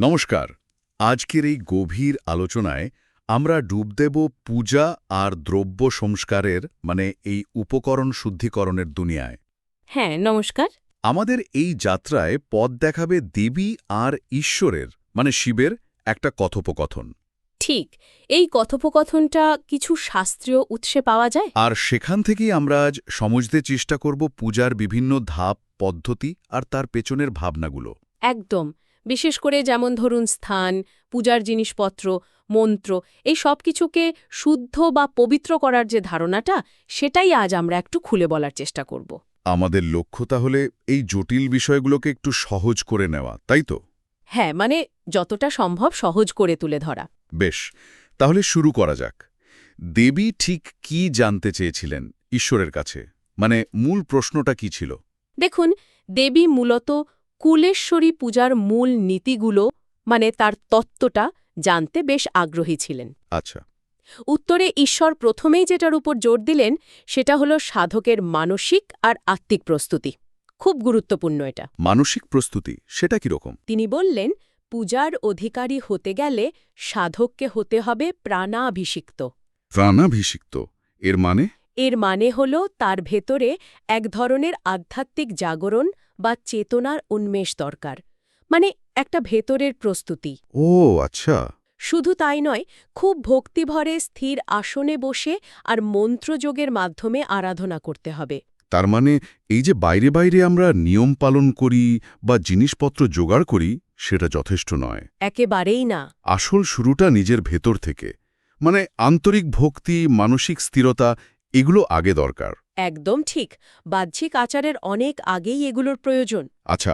নমস্কার। আজকের এই গভীর আলোচনায় আমরা ডুব দেব পূজা আর দ্রব্য সংস্কারের মানে এই উপকরণ শুদ্ধিকরণের দুনিয়ায়। হ্যাঁ নমস্কার। আমাদের এই যাত্রায় পথ দেখাবে দেবী আর ঈশ্বরের মানে শিবের একটা কথোপকথন। ঠিক এই কথোপকথনটা কিছু শাস্ত্রীয় উৎসে পাওয়া যায়? আর সেখান থেকেই আমরা আজ সমঝতে চেষ্টা করব পূজার বিভিন্ন ধাপ পদ্ধতি আর তার পেছনের ভাবনাগুলো। একদম। বিশেষ করে যেমন ধরুন স্থান পূজার জিনিসপত্র মন্ত্র এই সব কিছুকে শুদ্ধ বা পবিত্র করার যে ধারণাটা সেটাই আজ আমরা একটু খুলে বলার চেষ্টা করব। আমাদের লক্ষ্য তাহলে এই জটিল বিষয়গুলোকে একটু সহজ করে নেওয়া তাই তো? হ্যাঁ মানে যতটা সম্ভব সহজ করে তুলে ধরা। বেশ তাহলে শুরু করা যাক। দেবী ঠিক কি জানতে চেয়েছিলেন ঈশ্বরের কাছে? মানে মূল প্রশ্নটা কি ছিল? দেখুন দেবী মূলত কুলেশ্বরী পূজার মূল নীতিগুলো মানে তার তত্ত্বটা জানতে বেশ আগ্রহী ছিলেন। আচ্ছা। উত্তরে ঈশ্বর প্রথমেই যেটার উপর জোর দিলেন সেটা হলো সাধকের মানসিক আর আত্মিক প্রস্তুতি। খুব গুরুত্বপূর্ণ এটা। মানসিক প্রস্তুতি সেটা কীরকম তিনি বললেন পূজার অধিকারী হতে গেলে সাধককে হতে হবে প্রাণাভিষিক্ত। প্রাণাভিষিক্ত? এর মানে? এর মানে হল তার ভেতরে এক ধরনের আধ্যাত্মিক জাগরণ বা চেতনার উন্মেষ দরকার। মানে একটা ভেতরের প্রস্তুতি। ও আচ্ছা। শুধু তাই নয় খুব ভক্তিভরে স্থির আসনে বসে আর মন্ত্রযোগের মাধ্যমে আরাধনা করতে হবে। তার মানে এই যে বাইরে বাইরে আমরা নিয়ম পালন করি বা জিনিসপত্র জোগাড় করি সেটা যথেষ্ট নয়। একেবারেই না। আসল শুরুটা নিজের ভেতর থেকে। মানে আন্তরিক ভক্তি মানসিক স্থিরতা এগুলো আগে দরকার। একদম ঠিক বাহ্যিক আচারের অনেক আগেই এগুলোর প্রয়োজন। আচ্ছা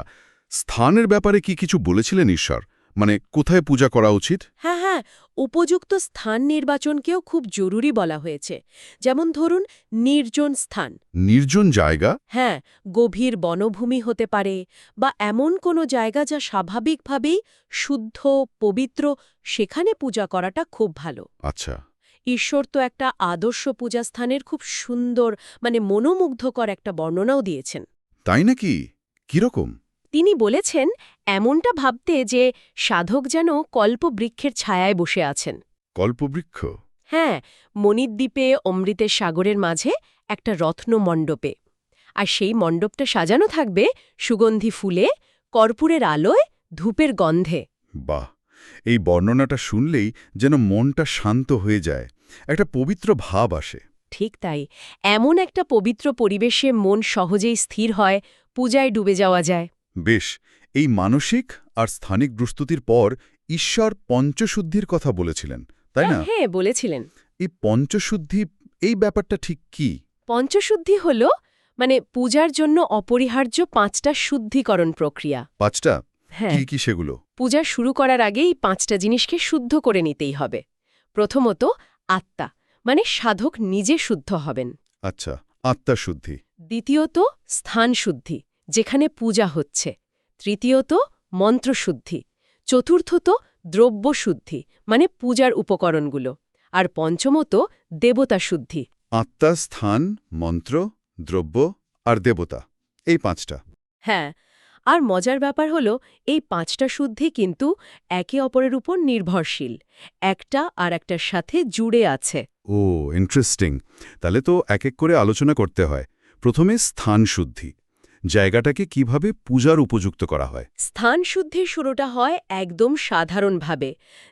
স্থানের ব্যাপারে কি কিছু বলেছিলেন ঈশ্বর? মানে কোথায় পূজা করা উচিত? হ্যাঁ হ্যাঁ উপযুক্ত স্থান নির্বাচনকেও খুব জরুরি বলা হয়েছে। যেমন ধরুন নির্জন স্থান। নির্জন জায়গা? হ্যাঁ গভীর বনভূমি হতে পারে বা এমন কোনো জায়গা যা স্বাভাবিকভাবেই শুদ্ধ পবিত্র সেখানে পূজা করাটা খুব ভালো। আচ্ছা। ঈশ্বর তো একটা আদর্শ পূজাস্থানের খুব সুন্দর মানে মনোমুগ্ধকর একটা বর্ণনাও দিয়েছেন। তাই নাকি? কীরকম তিনি বলেছেন এমনটা ভাবতে যে সাধক যেন কল্পবৃক্ষের ছায়ায় বসে আছেন। কল্পবৃক্ষ? হ্যাঁ মণিদ্বীপে অমৃতের সাগরের মাঝে একটা রত্ন মণ্ডপে। আর সেই মণ্ডপটা সাজানো থাকবে সুগন্ধি ফুলে কর্পূরের আলোয় ধূপের গন্ধে। বাহ! এই বর্ণনাটা শুনলেই যেন মনটা শান্ত হয়ে যায়। একটা পবিত্র ভাব আসে। ঠিক তাই। এমন একটা পবিত্র পরিবেশে মন সহজেই স্থির হয় পূজায় ডুবে যাওয়া যায়। বেশ এই মানসিক আর স্থানিক প্রস্তুতির পর ঈশ্বর পঞ্চশুদ্ধির কথা বলেছিলেন তাই না? হ্যাঁ বলেছিলেন। এই পঞ্চশুদ্ধি এই ব্যাপারটা ঠিক কি? পঞ্চশুদ্ধি হল মানে পূজার জন্য অপরিহার্য পাঁচটা শুদ্ধিকরণ প্রক্রিয়া। পাঁচটা? হ্যাঁ। কি কি সেগুলো? পূজা শুরু করার আগেই পাঁচটা জিনিসকে শুদ্ধ করে নিতেই হবে। প্রথমত আত্মা মানে সাধক নিজে শুদ্ধ হবেন। আচ্ছা আত্মাশুদ্ধি দ্বিতীয়ত স্থান শুদ্ধি যেখানে পূজা হচ্ছে। তৃতীয়ত মন্ত্রশুদ্ধি চতুর্থত দ্রব্য শুদ্ধি মানে পূজার উপকরণগুলো। আর পঞ্চমত দেবতা শুদ্ধি। আত্মা স্থান মন্ত্র দ্রব্য আর দেবতা এই পাঁচটা। হ্যাঁ আর মজার ব্যাপার হলো এই পাঁচটা শুদ্ধি কিন্তু একে অপরের উপর নির্ভরশীল একটা আর একটার সাথে জুড়ে আছে। ও ইন্টারেস্টিং তাহলে তো এক এক করে আলোচনা করতে হয়। প্রথমে স্থান শুদ্ধি। জায়গাটাকে কীভাবে পূজার উপযুক্ত করা হয়? স্থান শুদ্ধির শুরুটা হয় একদম সাধারণভাবে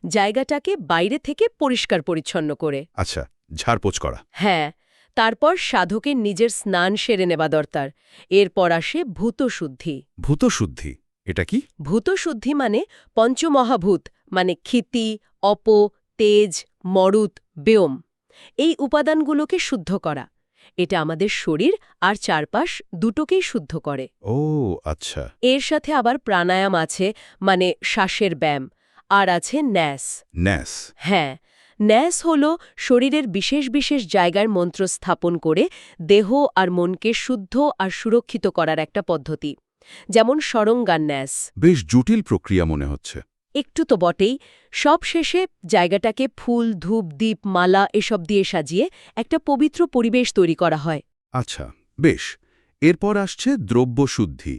জায়গাটাকে বাইরে থেকে পরিষ্কার পরিচ্ছন্ন করে। আচ্ছা ঝাড়পোছ করা। হ্যাঁ তারপর সাধকের নিজের স্নান সেরে নেওয়া দরকার। এরপর আসে ভূতশুদ্ধি। ভূতশুদ্ধি? এটা কি? ভূতশুদ্ধি মানে পঞ্চমহাভূত মানে ক্ষিতি অপ তেজ মরুত ব্যোম। এই উপাদানগুলোকে শুদ্ধ করা। এটা আমাদের শরীর আর চারপাশ দুটোকেই শুদ্ধ করে। ও আচ্ছা। এর সাথে আবার প্রাণায়াম আছে মানে শ্বাসের ব্যায়াম। আর আছে ন্যাস। ন্যাস। হ্যাঁ ন্যাস হল শরীরের বিশেষ বিশেষ জায়গার মন্ত্র স্থাপন করে দেহ আর মনকে শুদ্ধ আর সুরক্ষিত করার একটা পদ্ধতি যেমন সরঙ্গান্যাস বেশ জটিল প্রক্রিয়া মনে হচ্ছে। একটু তো বটেই সব শেষে জায়গাটাকে ফুল ধূপ দ্বীপ মালা এসব দিয়ে সাজিয়ে একটা পবিত্র পরিবেশ তৈরি করা হয়। আচ্ছা বেশ। এরপর আসছে দ্রব্য শুদ্ধি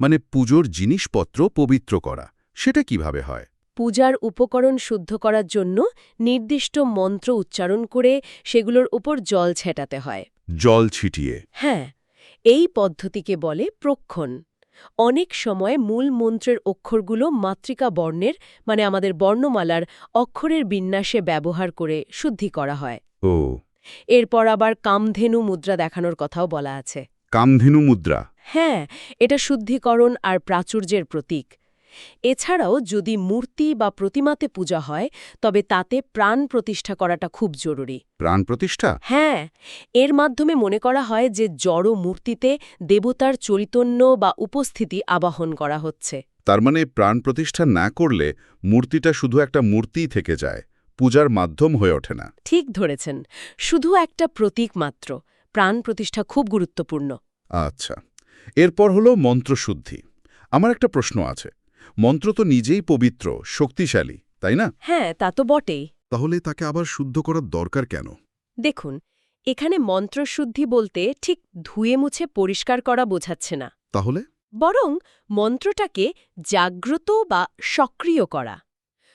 মানে পুজোর জিনিসপত্র পবিত্র করা। সেটা কীভাবে হয়? পূজার উপকরণ শুদ্ধ করার জন্য নির্দিষ্ট মন্ত্র উচ্চারণ করে সেগুলোর উপর জল ছেটাতে হয়। জল ছিটিয়ে। হ্যাঁ এই পদ্ধতিকে বলে প্রক্ষণ। অনেক সময় মূল মন্ত্রের অক্ষরগুলো মাতৃকা বর্ণের মানে আমাদের বর্ণমালার অক্ষরের বিন্যাসে ব্যবহার করে শুদ্ধি করা হয়। ও। এরপর আবার কামধেনু মুদ্রা দেখানোর কথাও বলা আছে। কামধেনু মুদ্রা। হ্যাঁ এটা শুদ্ধিকরণ আর প্রাচুর্যের প্রতীক। এছাড়াও যদি মূর্তি বা প্রতিমাতে পূজা হয় তবে তাতে প্রাণ প্রতিষ্ঠা করাটা খুব জরুরি। প্রাণ প্রতিষ্ঠা? হ্যাঁ এর মাধ্যমে মনে করা হয় যে জড় মূর্তিতে দেবতার চৈতন্য বা উপস্থিতি আবাহন করা হচ্ছে। তার মানে প্রাণ প্রতিষ্ঠা না করলে মূর্তিটা শুধু একটা মূর্তিই থেকে যায় পূজার মাধ্যম হয়ে ওঠে না। ঠিক ধরেছেন শুধু একটা প্রতীক মাত্র প্রাণ প্রতিষ্ঠা খুব গুরুত্বপূর্ণ। আচ্ছা এরপর হলো মন্ত্রশুদ্ধি। আমার একটা প্রশ্ন আছে মন্ত্র তো নিজেই পবিত্র শক্তিশালী তাই না? হ্যাঁ তা তো বটেই। তাহলে তাকে আবার শুদ্ধ করার দরকার কেন? দেখুন এখানে মন্ত্রশুদ্ধি বলতে ঠিক ধুয়ে মুছে পরিষ্কার করা বোঝাচ্ছে না। তাহলে? বরং মন্ত্রটাকে জাগ্রত বা সক্রিয় করা।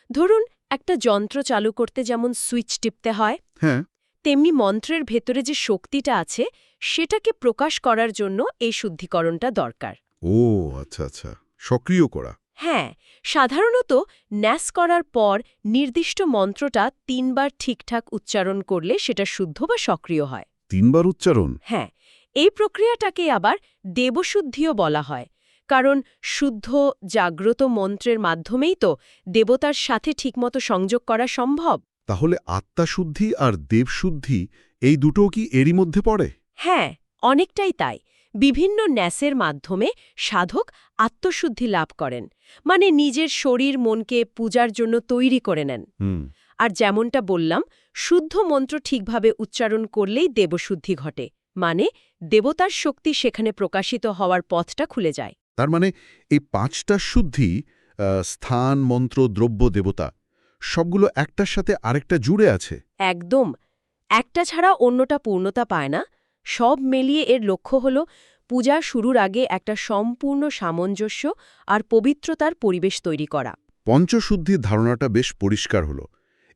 ধরুন একটা যন্ত্র চালু করতে যেমন সুইচ টিপতে হয় হ্যাঁ। তেমনি মন্ত্রের ভেতরে যে শক্তিটা আছে সেটাকে প্রকাশ করার জন্য এই শুদ্ধিকরণটা দরকার। ও আচ্ছা আচ্ছা সক্রিয় করা। হ্যাঁ সাধারণত ন্যাস করার পর নির্দিষ্ট মন্ত্রটা তিনবার ঠিকঠাক উচ্চারণ করলে সেটা শুদ্ধ বা সক্রিয় হয়। তিনবার উচ্চারণ? হ্যাঁ এই প্রক্রিয়াটাকে আবার দেবশুদ্ধিও বলা হয়। কারণ শুদ্ধ জাগ্রত মন্ত্রের মাধ্যমেই তো দেবতার সাথে ঠিকমতো সংযোগ করা সম্ভব। তাহলে আত্মাশুদ্ধি আর দেবশুদ্ধি এই দুটোও কি এরই মধ্যে পড়ে? হ্যাঁ অনেকটাই তাই। বিভিন্ন ন্যাসের মাধ্যমে সাধক আত্মশুদ্ধি লাভ করেন মানে নিজের শরীর মনকে পূজার জন্য তৈরি করে নেন। আর যেমনটা বললাম শুদ্ধ মন্ত্র ঠিকভাবে উচ্চারণ করলেই দেবশুদ্ধি ঘটে মানে দেবতার শক্তি সেখানে প্রকাশিত হওয়ার পথটা খুলে যায়। তার মানে এই পাঁচটা শুদ্ধি স্থান মন্ত্র দ্রব্য দেবতা সবগুলো একটার সাথে আরেকটা জুড়ে আছে? একদম। একটা ছাড়া অন্যটা পূর্ণতা পায় না সব মিলিয়ে এর লক্ষ্য হল পূজা শুরুর আগে একটা সম্পূর্ণ সামঞ্জস্য আর পবিত্রতার পরিবেশ তৈরি করা। পঞ্চশুদ্ধির ধারণাটা বেশ পরিষ্কার হল।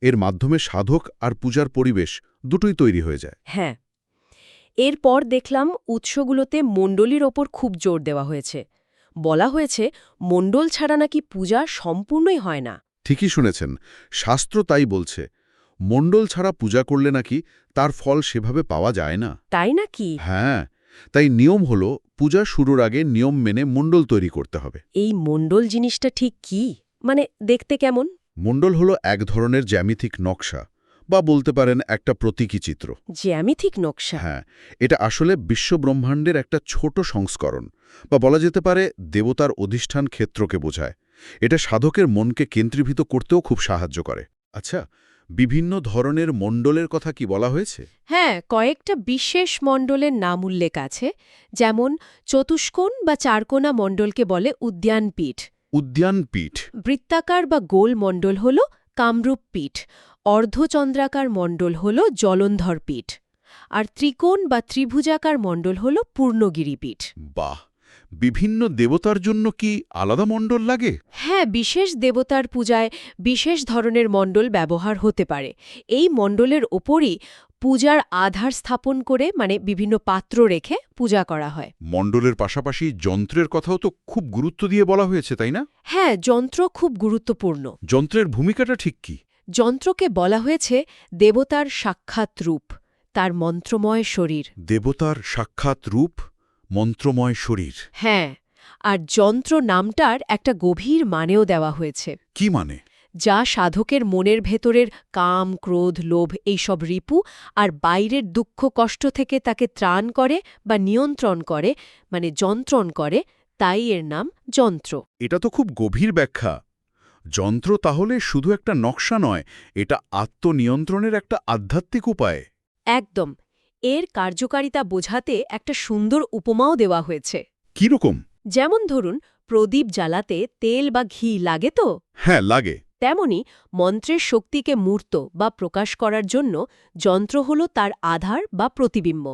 এর মাধ্যমে সাধক আর পূজার পরিবেশ দুটোই তৈরি হয়ে যায়। হ্যাঁ। এরপর দেখলাম উৎসগুলোতে মণ্ডলীর ওপর খুব জোর দেওয়া হয়েছে। বলা হয়েছে মণ্ডল ছাড়া নাকি পূজা সম্পূর্ণই হয় না। ঠিকই শুনেছেন। শাস্ত্র তাই বলছে মণ্ডল ছাড়া পূজা করলে নাকি তার ফল সেভাবে পাওয়া যায় না? তাই নাকি? হ্যাঁ তাই নিয়ম হল পূজা শুরুর আগে নিয়ম মেনে মণ্ডল তৈরি করতে হবে। এই মণ্ডল জিনিসটা ঠিক কি? মানে দেখতে কেমন? মণ্ডল হল এক ধরনের জ্যামিতিক নকশা বা বলতে পারেন একটা প্রতীকী চিত্র। জ্যামিতিক নকশা? হ্যাঁ এটা আসলে বিশ্বব্রহ্মাণ্ডের একটা ছোট সংস্করণ বা বলা যেতে পারে দেবতার অধিষ্ঠান ক্ষেত্রকে বোঝায়। এটা সাধকের মনকে কেন্দ্রীভূত করতেও খুব সাহায্য করে। আচ্ছা বিভিন্ন ধরনের মণ্ডলের কথা কি বলা হয়েছে? হ্যাঁ কয়েকটা বিশেষ মণ্ডলের নাম উল্লেখ আছে যেমন চতুষ্কোণ বা চারকোনা মণ্ডলকে বলে উদ্যানপীঠ। উদ্যানপীঠ। বৃত্তাকার বা গোল মণ্ডল হল কামরূপ পীঠ অর্ধচন্দ্রাকার মণ্ডল হল জলন্ধর পীঠ আর ত্রিকোণ বা ত্রিভুজাকার মণ্ডল হল পূর্ণগিরি পীঠ বাহ! বিভিন্ন দেবতার জন্য কি আলাদা মণ্ডল লাগে? হ্যাঁ বিশেষ দেবতার পূজায় বিশেষ ধরনের মণ্ডল ব্যবহার হতে পারে। এই মণ্ডলের ওপরই পূজার আধার স্থাপন করে মানে বিভিন্ন পাত্র রেখে পূজা করা হয়। মণ্ডলের পাশাপাশি যন্ত্রের কথাও তো খুব গুরুত্ব দিয়ে বলা হয়েছে তাই না? হ্যাঁ যন্ত্র খুব গুরুত্বপূর্ণ। যন্ত্রের ভূমিকাটা ঠিক কি? যন্ত্রকে বলা হয়েছে দেবতার সাক্ষাৎ রূপ তার মন্ত্রময় শরীর। দেবতার সাক্ষাৎ রূপ? মন্ত্রময় শরীর। হ্যাঁ আর যন্ত্র নামটার একটা গভীর মানেও দেওয়া হয়েছে। কি মানে? যা সাধকের মনের ভেতরের কাম ক্রোধ লোভ এইসব রিপু আর বাইরের দুঃখ কষ্ট থেকে তাকে ত্রাণ করে বা নিয়ন্ত্রণ করে মানে যন্ত্রণ করে তাই এর নাম যন্ত্র। এটা তো খুব গভীর ব্যাখ্যা। যন্ত্র তাহলে শুধু একটা নকশা নয় এটা আত্মনিয়ন্ত্রণের একটা আধ্যাত্মিক উপায়। একদম এর কার্যকারিতা বোঝাতে একটা সুন্দর উপমাও দেওয়া হয়েছে। কীরকম? যেমন ধরুন প্রদীপ জ্বালাতে তেল বা ঘি লাগে তো? হ্যাঁ লাগে। তেমনি মন্ত্রের শক্তিকে মূর্ত বা প্রকাশ করার জন্য যন্ত্র হল তার আধার বা প্রতিবিম্ব।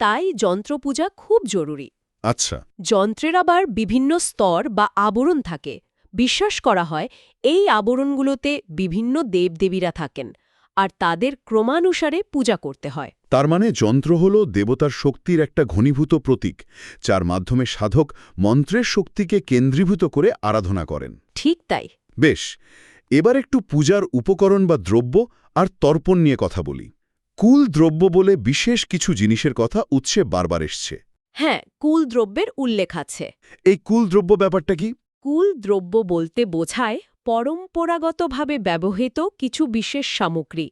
তাই যন্ত্রপূজা খুব জরুরি। আচ্ছা। যন্ত্রের আবার বিভিন্ন স্তর বা আবরণ থাকে। বিশ্বাস করা হয় এই আবরণগুলোতে বিভিন্ন দেবদেবীরা থাকেন আর তাদের ক্রমানুসারে পূজা করতে হয়। তার মানে যন্ত্র হল দেবতার শক্তির একটা ঘনীভূত প্রতীক যার মাধ্যমে সাধক মন্ত্রের শক্তিকে কেন্দ্রীভূত করে আরাধনা করেন। ঠিক তাই। বেশ এবার একটু পূজার উপকরণ বা দ্রব্য আর তর্পণ নিয়ে কথা বলি। কুল দ্রব্য বলে বিশেষ কিছু জিনিসের কথা উৎসে বারবার এসছে। হ্যাঁ কুল দ্রব্যের উল্লেখ আছে। এই কুল দ্রব্য ব্যাপারটা কি? কুল দ্রব্য বলতে বোঝায় পরম্পরাগতভাবে ব্যবহৃত কিছু বিশেষ সামগ্রী।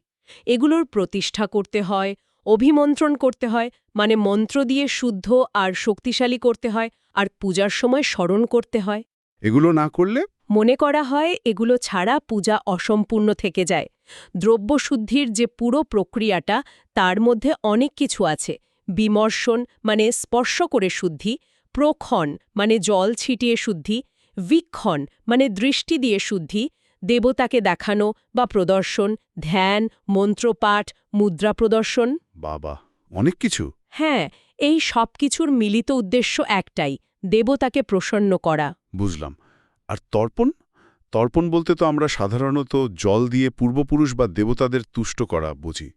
এগুলোর প্রতিষ্ঠা করতে হয় অভিমন্ত্রণ করতে হয় মানে মন্ত্র দিয়ে শুদ্ধ আর শক্তিশালী করতে হয় আর পূজার সময় স্মরণ করতে হয়। এগুলো না করলে? মনে করা হয় এগুলো ছাড়া পূজা অসম্পূর্ণ থেকে যায়। দ্রব্যশুদ্ধির যে পুরো প্রক্রিয়াটা তার মধ্যে অনেক কিছু আছে। বিমর্ষণ মানে স্পর্শ করে শুদ্ধি প্রক্ষণ মানে জল ছিটিয়ে শুদ্ধি বিক্ষণ মানে দৃষ্টি দিয়ে শুদ্ধি দেবতাকে দেখানো বা প্রদর্শন ধ্যান মন্ত্রপাঠ মুদ্রা প্রদর্শন? বাবা অনেক কিছু। হ্যাঁ এই সব কিছুর মিলিত উদ্দেশ্য একটাই দেবতাকে প্রসন্ন করা। বুঝলাম। আর তর্পণ? তর্পণ বলতে তো আমরা সাধারণত জল দিয়ে পূর্বপুরুষ বা দেবতাদের তুষ্ট করা বুঝি।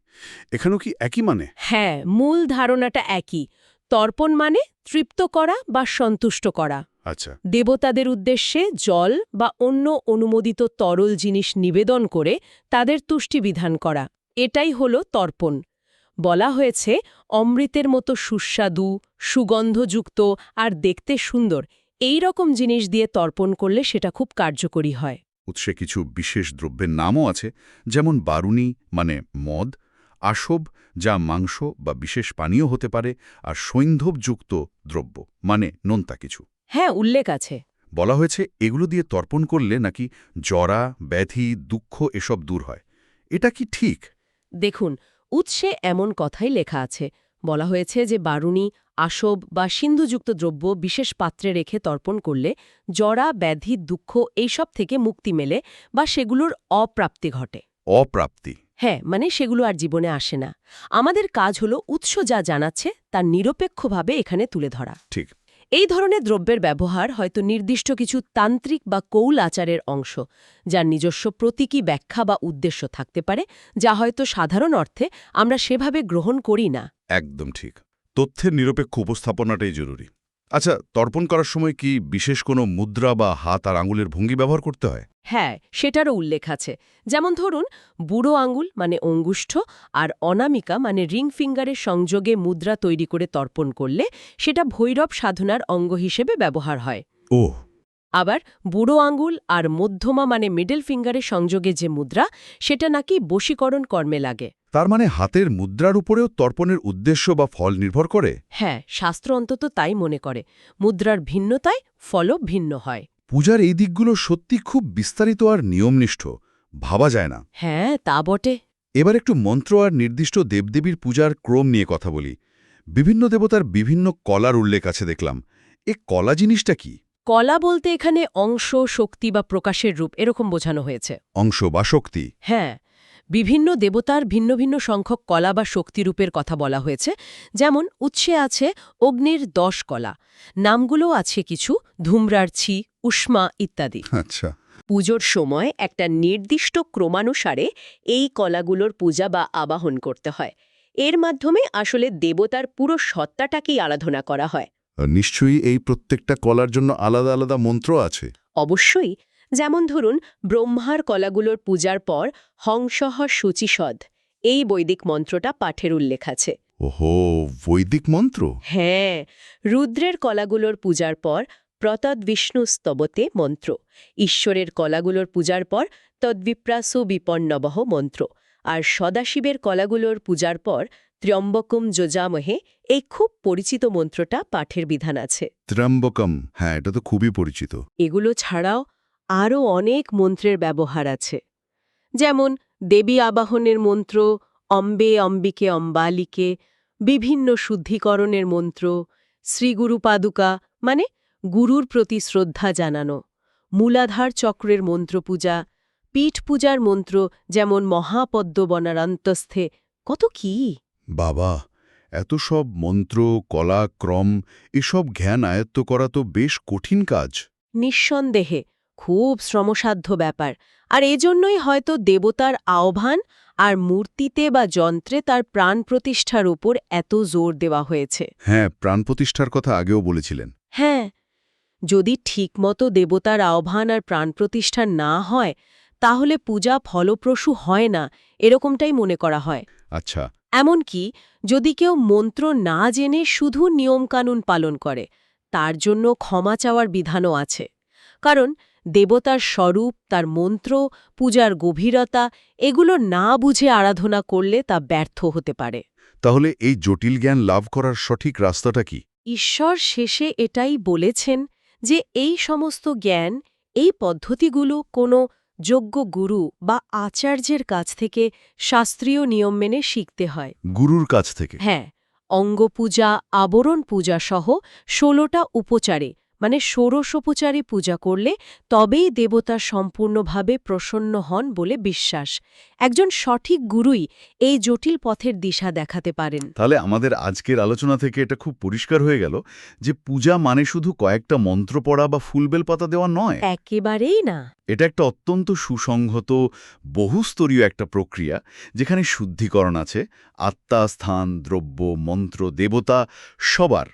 এখানেও কি একই মানে? হ্যাঁ মূল ধারণাটা একই। তর্পণ মানে তৃপ্ত করা বা সন্তুষ্ট করা। আচ্ছা। দেবতাদের উদ্দেশ্যে জল বা অন্য অনুমোদিত তরল জিনিস নিবেদন করে তাদের তুষ্টি বিধান করা। এটাই হল তর্পণ। বলা হয়েছে অমৃতের মতো সুস্বাদু সুগন্ধযুক্ত আর দেখতে সুন্দর এই রকম জিনিস দিয়ে তর্পণ করলে সেটা খুব কার্যকরী হয়। উৎসে কিছু বিশেষ দ্রব্যের নামও আছে যেমন বারুণী মানে মদ আসব যা মাংস বা বিশেষ পানীয় হতে পারে আর সৈন্ধবযুক্ত দ্রব্য মানে নোনতা কিছু। হ্যাঁ উল্লেখ আছে। বলা হয়েছে এগুলো দিয়ে তর্পণ করলে নাকি জরা ব্যাধি দুঃখ এসব দূর হয়। এটা কি ঠিক? দেখুন উৎসে এমন কথাই লেখা আছে। বলা হয়েছে যে বারুণী আসব বা সিন্ধুযুক্ত দ্রব্য বিশেষ পাত্রে রেখে তর্পণ করলে জরা ব্যাধি দুঃখ এইসব থেকে মুক্তি মেলে বা সেগুলোর অপ্রাপ্তি ঘটে। অপ্রাপ্তি। হ্যাঁ মানে সেগুলো আর জীবনে আসে না। আমাদের কাজ হলো উৎস যা জানাচ্ছে তার নিরপেক্ষভাবে এখানে তুলে ধরা। ঠিক। এই ধরনের দ্রব্যের ব্যবহার হয়তো নির্দিষ্ট কিছু তান্ত্রিক বা কৌল আচারের অংশ, যার নিজস্ব প্রতীকী ব্যাখ্যা বা উদ্দেশ্য থাকতে পারে, যা হয়তো সাধারণ অর্থে আমরা সেভাবে গ্রহণ করি না। একদম ঠিক। তথ্যের নিরপেক্ষ উপস্থাপনাটাই জরুরি। আচ্ছা তর্পণ করার সময় কি বিশেষ কোনো মুদ্রা বা হাত আর আঙুলের ভঙ্গি ব্যবহার করতে হয়? হ্যাঁ সেটারও উল্লেখ আছে। যেমন ধরুন বুড়ো আঙুল মানে অঙ্গুষ্ঠ আর অনামিকা মানে রিং ফিঙ্গারের সংযোগে মুদ্রা তৈরি করে তর্পণ করলে সেটা ভৈরব সাধনার অঙ্গ হিসেবে ব্যবহার হয়। ও আবার বুড়ো আঙ্গুল আর মধ্যমা মানে মিডল ফিঙ্গারের সংযোগে যে মুদ্রা সেটা নাকি বশীকরণ কর্মে লাগে। তার মানে হাতের মুদ্রার উপরেও তর্পণের উদ্দেশ্য বা ফল নির্ভর করে? হ্যাঁ শাস্ত্র অন্তত তাই মনে করে। মুদ্রার ভিন্নতায় ফলও ভিন্ন হয়। পূজার এই দিকগুলো সত্যি খুব বিস্তারিত আর নিয়মনিষ্ঠ। ভাবা যায় না। হ্যাঁ তা বটে। এবার একটু মন্ত্র আর নির্দিষ্ট দেবদেবীর পূজার ক্রম নিয়ে কথা বলি। বিভিন্ন দেবতার বিভিন্ন কলার উল্লেখ আছে দেখলাম। এ কলা জিনিসটা কি? কলা বলতে এখানে অংশ শক্তি বা প্রকাশের রূপ এরকম বোঝানো হয়েছে। অংশ বা শক্তি? হ্যাঁ। বিভিন্ন দেবতার ভিন্ন ভিন্ন সংখ্যক কলা বা শক্তিরূপের কথা বলা হয়েছে যেমন উৎসে আছে অগ্নির দশ কলা নামগুলো আছে কিছু ধূম্রার্চি উষ্মা ইত্যাদি। আচ্ছা। পুজোর সময় একটা নির্দিষ্ট ক্রমানুসারে এই কলাগুলোর পূজা বা আবাহন করতে হয়। এর মাধ্যমে আসলে দেবতার পুরো সত্তাটাকেই আরাধনা করা হয়। নিশ্চয়ই এই প্রত্যেকটা কলার জন্য আলাদা আলাদা মন্ত্র আছে? অবশ্যই। যেমন ধরুন ব্রহ্মার কলাগুলোর পূজার পর হংসহ সূচিসদ এই বৈদিক মন্ত্রটা পাঠের উল্লেখ আছে। ওহো বৈদিক মন্ত্র? হ্যাঁ রুদ্রের কলাগুলোর পূজার পর প্রতদ বিষ্ণু স্তবতে মন্ত্র ঈশ্বরের কলাগুলোর পূজার পর তদ্বিপ্রাসু বিপন্নবহ মন্ত্র আর সদাশিবের কলাগুলোর পূজার পর ত্র্যম্বকম যোজামহে এই খুব পরিচিত মন্ত্রটা পাঠের বিধান আছে। ত্র্যম্বকম হ্যাঁ এটা তো খুবই পরিচিত। এগুলো ছাড়াও আরও অনেক মন্ত্রের ব্যবহার আছে। যেমন দেবী আবাহনের মন্ত্র অম্বে অম্বিকে অম্বালিকে বিভিন্ন শুদ্ধিকরণের মন্ত্র শ্রীগুরু পাদুকা মানে গুরুর প্রতি শ্রদ্ধা জানানো মূলাধার চক্রের মন্ত্রপূজা পীঠ পূজার মন্ত্র যেমন মহাপদ্মবনারান্তস্থে কত কি? বাবা এত সব মন্ত্র কলা ক্রম এসব জ্ঞান আয়ত্ত করা তো বেশ কঠিন কাজ। নিঃসন্দেহে খুব শ্রমসাধ্য ব্যাপার। আর এজন্যই হয়তো দেবতার আহ্বান আর মূর্তিতে বা যন্ত্রে তার প্রাণ প্রতিষ্ঠার উপর এত জোর দেওয়া হয়েছে। হ্যাঁ প্রাণ প্রতিষ্ঠার কথা আগেও বলেছিলেন। হ্যাঁ যদি ঠিকমতো দেবতার আহ্বান আর প্রাণ প্রতিষ্ঠা না হয় তাহলে পূজা ফলপ্রসূ হয় না এরকমটাই মনে করা হয়। আচ্ছা। এমনকি যদি কেউ মন্ত্র না জেনে শুধু নিয়মকানুন পালন করে তার জন্য ক্ষমা চাওয়ার বিধানও আছে। কারণ দেবতার স্বরূপ তার মন্ত্র পূজার গভীরতা এগুলো না বুঝে আরাধনা করলে তা ব্যর্থ হতে পারে। তাহলে এই জটিল জ্ঞান লাভ করার সঠিক রাস্তাটা কি? ঈশ্বর শেষে এটাই বলেছেন যে এই সমস্ত জ্ঞান এই পদ্ধতিগুলো কোনো যোগ্য গুরু বা আচার্যের কাছ থেকে শাস্ত্রীয় নিয়ম মেনে শিখতে হয়। গুরুর কাছ থেকে? হ্যাঁ অঙ্গপূজা আবরণ পূজা সহ ষোলোটা উপচারে মানে ষোড়শোপচারে পূজা করলে তবেই দেবতা সম্পূর্ণভাবে প্রসন্ন হন বলে বিশ্বাস। একজন সঠিক গুরুই এই জটিল পথের দিশা দেখাতে পারেন। তাহলে আমাদের আজকের আলোচনা থেকে এটা খুব পরিষ্কার হয়ে গেল যে পূজা মানে শুধু কয়েকটা মন্ত্র পড়া বা ফুলবেল পাতা দেওয়া নয়। একেবারেই না। এটা একটা অত্যন্ত সুসংহত বহুস্তরীয় একটা প্রক্রিয়া যেখানে শুদ্ধিকরণ আছে আত্মা স্থান দ্রব্য মন্ত্র দেবতা সবার।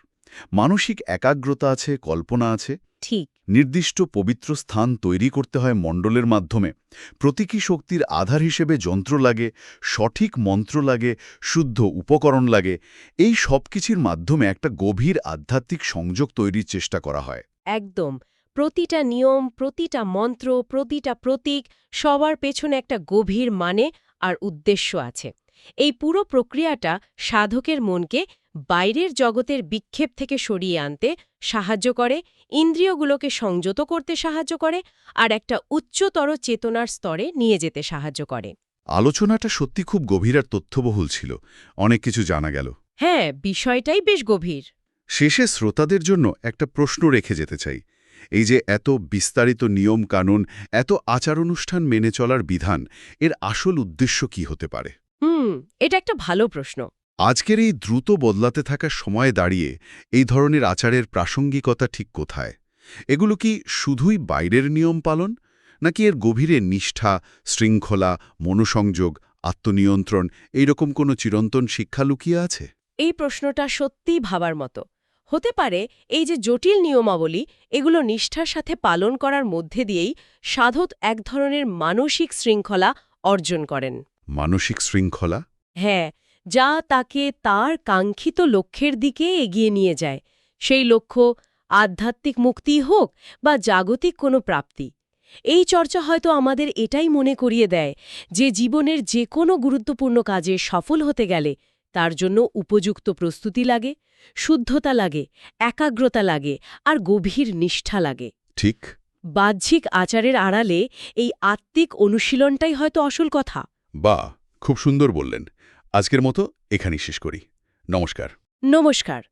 মানসিক একাগ্রতা আছে কল্পনা আছে। ঠিক। নির্দিষ্ট পবিত্র স্থান তৈরি করতে হয় মণ্ডলের মাধ্যমে। প্রতীকী শক্তির আধার হিসেবে যন্ত্র লাগে সঠিক মন্ত্র লাগে শুদ্ধ উপকরণ লাগে। এই সব কিছুর মাধ্যমে একটা গভীর আধ্যাত্মিক সংযোগ তৈরির চেষ্টা করা হয়। একদম। প্রতিটা নিয়ম প্রতিটা মন্ত্র প্রতিটা প্রতীক সবার পেছনে একটা গভীর মানে আর উদ্দেশ্য আছে। এই পুরো প্রক্রিয়াটা সাধকের মনকে বাইরের জগতের বিক্ষেপ থেকে সরিয়ে আনতে সাহায্য করে ইন্দ্রিয়গুলোকে সংযত করতে সাহায্য করে আর একটা উচ্চতর চেতনার স্তরে নিয়ে যেতে সাহায্য করে। আলোচনাটা সত্যি খুব গভীর আর তথ্যবহুল ছিল। অনেক কিছু জানা গেল। হ্যাঁ বিষয়টাই বেশ গভীর। শেষে শ্রোতাদের জন্য একটা প্রশ্ন রেখে যেতে চাই। এই যে এত বিস্তারিত নিয়ম কানুন এত আচার অনুষ্ঠান মেনে চলার বিধান এর আসল উদ্দেশ্য কি হতে পারে? হুম এটা একটা ভালো প্রশ্ন। আজকের এই দ্রুত বদলাতে থাকা সময়ে দাঁড়িয়ে এই ধরনের আচারের প্রাসঙ্গিকতা ঠিক কোথায়? এগুলো কি শুধুই বাইরের নিয়ম পালন নাকি এর গভীরে নিষ্ঠা শৃঙ্খলা মনোসংযোগ আত্মনিয়ন্ত্রণ এইরকম কোনো চিরন্তন শিক্ষা লুকিয়ে আছে? এই প্রশ্নটা সত্যিই ভাবার মতো। হতে পারে এই যে জটিল নিয়মাবলী এগুলো নিষ্ঠার সাথে পালন করার মধ্যে দিয়েই সাধক এক ধরনের মানসিক শৃঙ্খলা অর্জন করেন। মানসিক শৃঙ্খলা? হ্যাঁ যা তাকে তার কাঙ্ক্ষিত লক্ষ্যের দিকে এগিয়ে নিয়ে যায়। সেই লক্ষ্য আধ্যাত্মিক মুক্তি হোক বা জাগতিক কোনো প্রাপ্তি। এই চর্চা হয়তো আমাদের এটাই মনে করিয়ে দেয় যে জীবনের যে কোনো গুরুত্বপূর্ণ কাজে সফল হতে গেলে তার জন্য উপযুক্ত প্রস্তুতি লাগে শুদ্ধতা লাগে একাগ্রতা লাগে আর গভীর নিষ্ঠা লাগে। ঠিক। বাহ্যিক আচারের আড়ালে এই আত্মিক অনুশীলনটাই হয়তো আসল কথা। বা খুব সুন্দর বললেন। আজকের মতো এখানেই শেষ করি। নমস্কার। নমস্কার।